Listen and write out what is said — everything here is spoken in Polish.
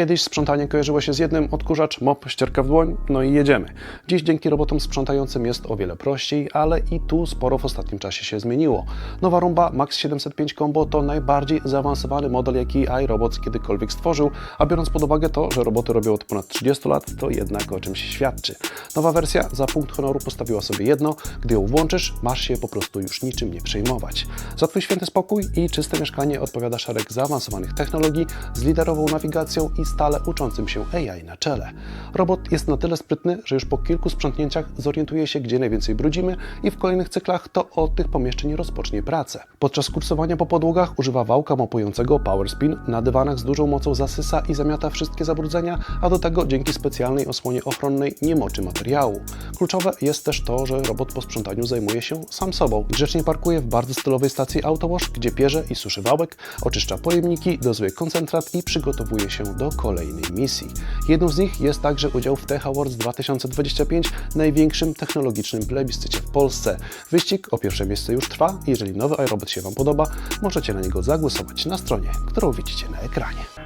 Kiedyś sprzątanie kojarzyło się z jednym odkurzacz, mop, ścierka w dłoń, no i jedziemy. Dziś dzięki robotom sprzątającym jest o wiele prościej, ale i tu sporo w ostatnim czasie się zmieniło. Nowa Rumba Max 705 Combo to najbardziej zaawansowany model, jaki iRobots kiedykolwiek stworzył, a biorąc pod uwagę to, że roboty robią od ponad 30 lat, to jednak o czymś świadczy. Nowa wersja za punkt honoru postawiła sobie jedno, gdy ją włączysz, masz się po prostu już niczym nie przejmować. Za Twój święty spokój i czyste mieszkanie odpowiada szereg zaawansowanych technologii z liderową nawigacją i stale uczącym się AI na czele. Robot jest na tyle sprytny, że już po kilku sprzątnięciach zorientuje się, gdzie najwięcej brudzimy i w kolejnych cyklach to od tych pomieszczeń rozpocznie pracę. Podczas kursowania po podłogach używa wałka mopującego Power Spin, na dywanach z dużą mocą zasysa i zamiata wszystkie zabrudzenia, a do tego dzięki specjalnej osłonie ochronnej nie moczy materiału. Kluczowe jest też to, że robot po sprzątaniu zajmuje się sam sobą. Grzecznie parkuje w bardzo stylowej stacji Autowash, gdzie pierze i suszy wałek, oczyszcza pojemniki, dozuje koncentrat i przygotowuje się do kolejnej misji. Jedną z nich jest także udział w Tech Awards 2025, największym technologicznym plebiscycie w Polsce. Wyścig o pierwsze miejsce już trwa jeżeli nowy iRobot się Wam podoba, możecie na niego zagłosować na stronie, którą widzicie na ekranie.